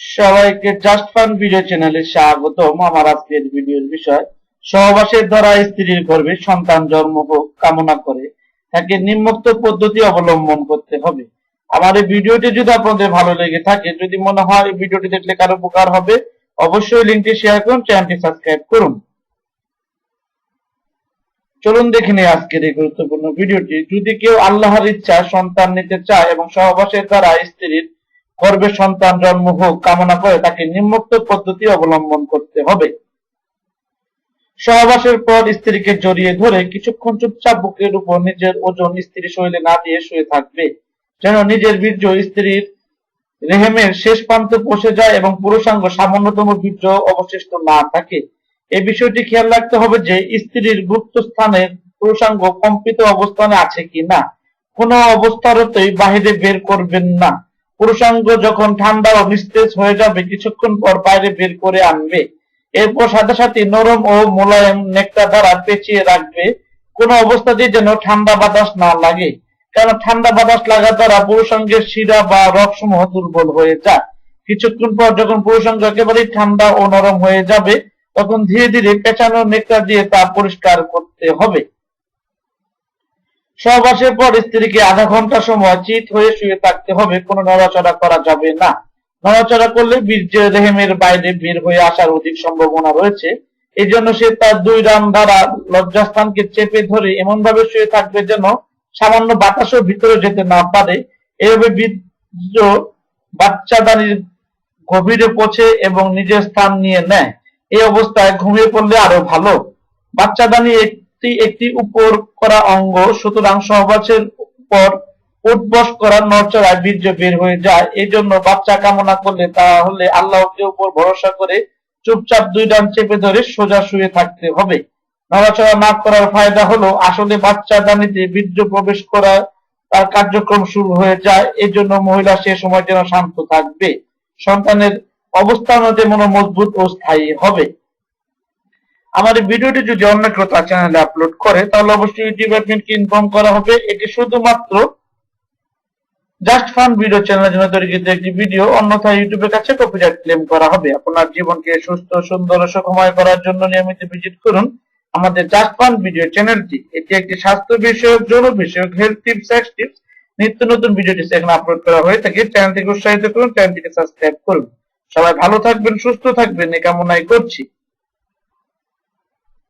সবাইকে just fun video চ্যানেলে স্বাগতম আমার আজকের ভিডিওর বিষয়। সহবাসের দ্বারা স্ত্রীর গর্ভে সন্তান জন্ম হোক, কামনা করে তাকে নিম্নোক্ত পদ্ধতি অবলম্বন করতে হবে। আমার এই ভিডিওটি যদি আপনাদের ভালো লেগে থাকে, যদি মনে হয় এই ভিডিওটি দেখলে কারও উপকার হবে, অবশ্যই লিঙ্কটি শেয়ার করুন চ্যানেলটি সাবস্ক্রাইব করুন। চলুন দেখে নিই আজকের এই গুরুত্বপূর্ণ ভিডিওটি যদি কেউ আল্লাহর ইচ্ছা সন্তান নিতে চায় এবং সহবাসের দ্বারা স্ত্রীর গর্ভে সন্তান জন্ম হোক, কামনা করে তাকে নিম্নোক্ত পদ্ধতি অবলম্বন করতে হবে। সহবাসের পর স্ত্রীকে জড়িয়ে ধরে কিছুক্ষণ চুপচাপ বুকের উপর নিজের ওজন স্ত্রী শরীরে না দিয়ে শুয়ে থাকবে, যেন নিজের বীর্য স্ত্রীর রেহেমের শেষ প্রান্তে পৌঁছে যায় এবং পুরুষাঙ্গ সামান্যতম বীর্য অবশিষ্ট না থাকে। এই বিষয়টি খেয়াল রাখতে হবে যে স্ত্রীর গুপ্ত স্থানের পুরুষাঙ্গ কম্পিত অবস্থানে আছে কি না কোনো অবস্থারতেই বাহিরে বের করবেন না। পুরুষাঙ্গ যখন ঠান্ডা ও নিস্তেজ হয়ে যাবে, কিছুক্ষণ পর বাইরে বের করে আনবে। এরপর সাথে সাথে নরম ও মোলায়েম নেকটা দ্বারা পেঁচিয়ে রাখবে। কোনো অবস্থাতেই যেন ঠান্ডা বাতাস না লাগে। কারণ ঠান্ডা বাতাস লাগা দ্বারা পুরুষাঙ্গের শিরা বা রগসমূহ দুর্বল হয়ে যায়। কিছুক্ষণ পর যখন পুরুষাঙ্গ একেবারেই ঠান্ডা ও নরম হয়ে যাবে, তখন ধীরে ধীরে পেঁচানো নেকটা দিয়ে তা পরিষ্কার করতে হবে। সহবাসের পর স্ত্রীকে আধা ঘণ্টা সময় চিত হয়ে শুয়ে থাকতে হবে, কোনো নড়াচড়া করা যাবে না। নড়াচড়া করলে বীর্য রেহেমের বাইরে বের হয়ে আসার অধিক সম্ভাবনা রয়েছে। এই জন্য সে তার দুই রান দ্বারা লজ্জাস্থানকে চেপে ধরে এমন ভাবে শুয়ে থাকবে যেন সামান্য বাতাসও ভিতরে যেতে না পারে। এভাবে বীর্য বাচ্চাদানির গভীরে পৌঁছে এবং নিজের স্থান নিয়ে নেয়। এই অবস্থায় ঘুমিয়ে পড়লে আরও ভালো। বাচ্চাদানি একটি উপর করা অঙ্গ, সুতরাং সহবাসের পর উঠবস করার নড়চড়ায় বীর্য বের হয়ে যায়। এই জন্য বাচ্চা কামনা করলে তাহলে আল্লাহকে উপর ভরসা করে চুপচাপ দুই ডান চেপে ধরে সোজা শুয়ে থাকতে হবে। নড়াচড়া না করার ফায়দা হলো, আসলে বাচ্চা দানিতে বীর্য প্রবেশ করা তার কার্যক্রম শুরু হয়ে যায়। এই জন্য মহিলা সে সময় যেন শান্ত থাকবে। সন্তানের অবস্থান যেমন মজবুত ও স্থায়ী হবে। এই ভিডিওটি যদি অন্য কেউ তার চ্যানেলে আপলোড করে, তাহলে অবশ্যই ইউটিউব অ্যাডমিনকে ইনফর্ম করা হবে। এটি শুধুমাত্র জাস্ট ফান ভিডিও চ্যানেলের জন্য তৈরিকৃত একটি ভিডিও অন্যথায় ইউটিউবের কাছে কপিরাইট ক্লেম করা হবে। আপনার জীবনকে সুস্থ, সুন্দর ও সুখময় করার জন্য নিয়মিত ভিজিট করুন আমাদের জাস্ট ফান ভিডিও চ্যানেলটি এটি একটি স্বাস্থ্য বিষয়ক, যৌন বিষয়ক হেলথ টিপস সেক্স টিপস নিত্য নতুন ভিডিওটি সেখানে আপলোড করা হয়ে থাকে। চ্যানেলটিকে উৎসাহিত করুন চ্যানেলটিকে সাবস্ক্রাইব করুন। সবাই ভালো থাকবেন, সুস্থ থাকবেন, এই কামনাই করছি।